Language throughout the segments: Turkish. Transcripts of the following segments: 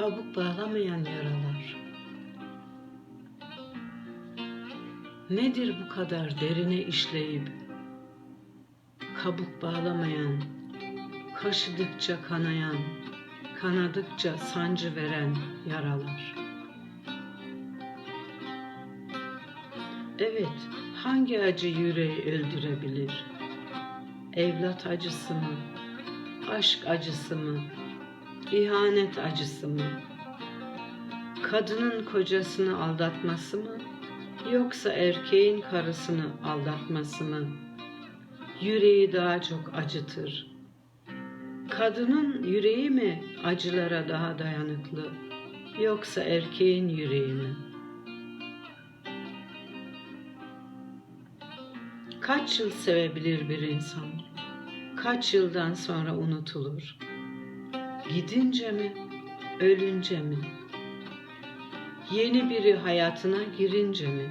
kabuk bağlamayan yaralar. Nedir bu kadar derine işleyip kabuk bağlamayan, kaşıdıkça kanayan, kanadıkça sancı veren yaralar? Evet, hangi acı yüreği öldürebilir? Evlat acısı mı? Aşk acısı mı? İhanet acısı mı? Kadının kocasını aldatması mı? Yoksa erkeğin karısını aldatması mı? Yüreği daha çok acıtır. Kadının yüreği mi acılara daha dayanıklı? Yoksa erkeğin yüreği mi? Kaç yıl sevebilir bir insan? Kaç yıldan sonra unutulur? Gidince mi, ölünce mi? Yeni biri hayatına girince mi?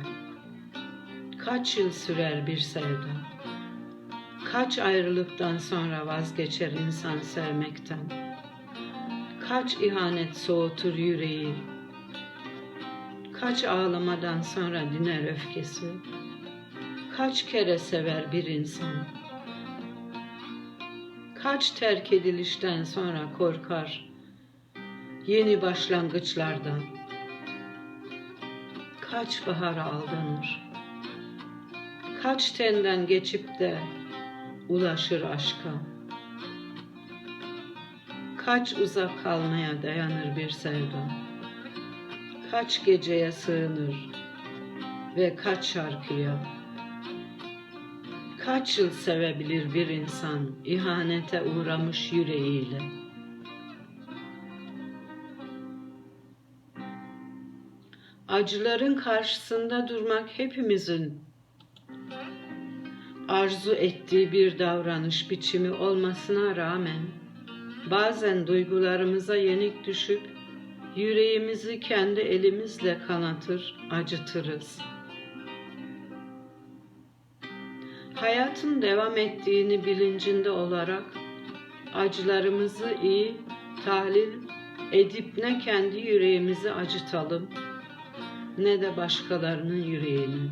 Kaç yıl sürer bir sevda? Kaç ayrılıktan sonra vazgeçer insan sevmekten? Kaç ihanet soğutur yüreği? Kaç ağlamadan sonra diner öfkesi? Kaç kere sever bir insan? Kaç terk edilişten sonra korkar yeni başlangıçlardan? Kaç bahara aldanır? Kaç tenden geçip de ulaşır aşka? Kaç uzak kalmaya dayanır bir sevda? Kaç geceye sığınır ve kaç şarkıya? Kaç yıl sevebilir bir insan ihanete uğramış yüreğiyle? Acıların karşısında durmak hepimizin arzu ettiği bir davranış biçimi olmasına rağmen bazen duygularımıza yenik düşüp yüreğimizi kendi elimizle kanatır, acıtırız. Hayatın devam ettiğini bilincinde olarak acılarımızı iyi tahlil edip ne kendi yüreğimizi acıtalım ne de başkalarının yüreğini.